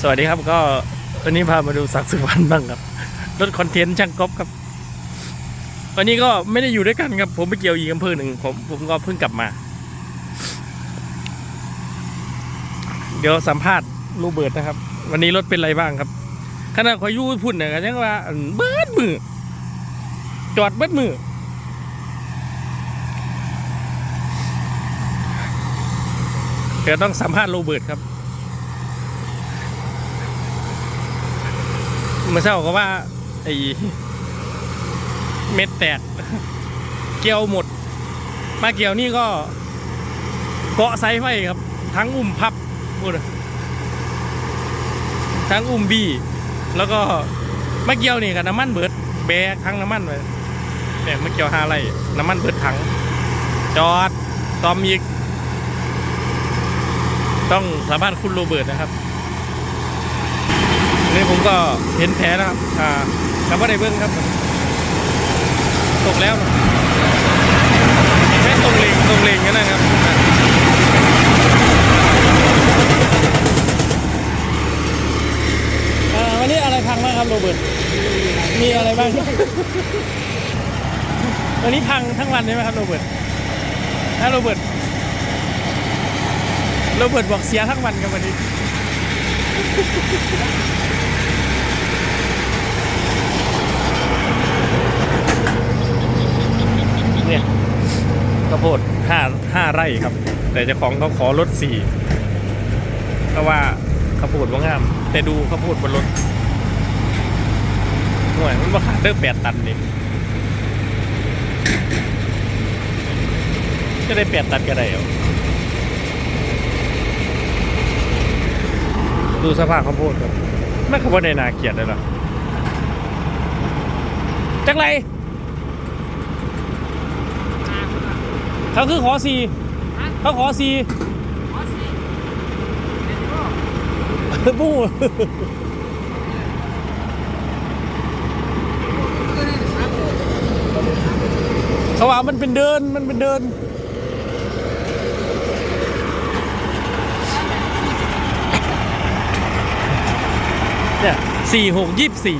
สวัสดีครับก็วันนี้พามาดูสักสุวรรณบ้างครับรถคอนเทนต์ช่างก๊อฟครับวันนี้ก็ไม่ได้อยู่ด้วยกันครับ ผมไปเกี่ยวอีกอำเภอหนึ่งผมผมก็เพิ่งกลับมา เดี๋ยวสัมภาษณ์โรเบิร์ตนะครับ วันนี้รถเป็นไรบ้างครับขณะคอยยูพุ่นเนี่ยก็ยังว่าเบิดมือจอดเบิดมือเดี๋ยวต้องสัมภาษณ์โรเบิร์ตครับ เมื่อเช้าก็ว่าไอ้เม็ดแตก เกี่ยวหมด มาเกี่ยวนี่ก็เกาะไซไฟครับ ทั้งอุ้มพับพูดทั้งอุ้มบี้ แล้วก็มาเกี่ยวนี่กับน้ำมันเบิด แบกทั้งน้ำมันไปเนี่ยมาเกี่ยวหาไรน้ำมันเบิดถัง จอดตอมอีก ต้องสามารถคุณโรเบิร์ตนะครับ นี่ผมก็เห็นแผลนะครับ อ่าคำว่าได้เบิ้งครับ ตกแล้วนะเห็นไหมตรงเลงตรงเลงกันนะครับวันนี้อะไรพังบ้างครับโรเบิร์ต มีอะไรบ้าง วันนี้พังทั้งวันใช่ไหมครับโรเบิร์ตถ้าโรเบิร์ต โรเบิร์ตบอกเสียทั้งวันครับวันนี้ เนี่ย โพดห้าไร่ครับ แต่เจ้าของเขาขอลดสี่เพราะว่าข้าวโพดว่างาม แต่ดูข้าวโพดบนรถหน่วยมันมาขาดเติมแปดตันนี่จะได้แปดตันก็ได้เหรอดูสภาพข้าวโพดครับไม่ขบวนในนาเกียดเลยหรอจักไร เขาคือขอสี่เขาขอสี่ขอสิเด็ดก็บู้คือนี่สามโลเขาว่ามันเป็นเดินมันเป็นเดินเนี่ยสี่หกยี่สี่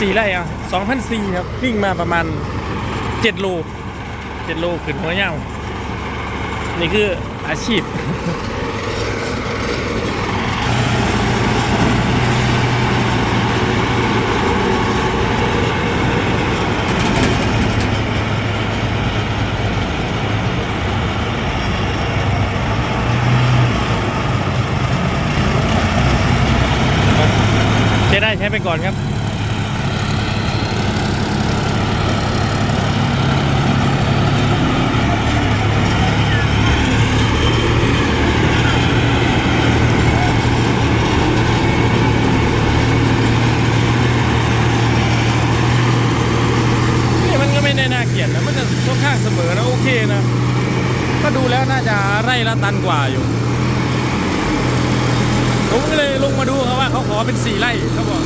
สี่ไร่อะสองพันสี่ครับวิ่งมาประมาณเจ็ดโล เจ็ดโลขึ้นหัวเย่านี่คืออาชีพใช้ได้ใช้ไปก่อนครับ ไม่ได้น่าเกลียดนะมันจะค่อนข้างเสมอนะโอเคนะ ก็ดูแล้วน่าจะไร่ละตันกว่าอยู่ ผมก็เลยลงมาดูครับว่าเขาขอเป็นสี่ไร่เขาบอก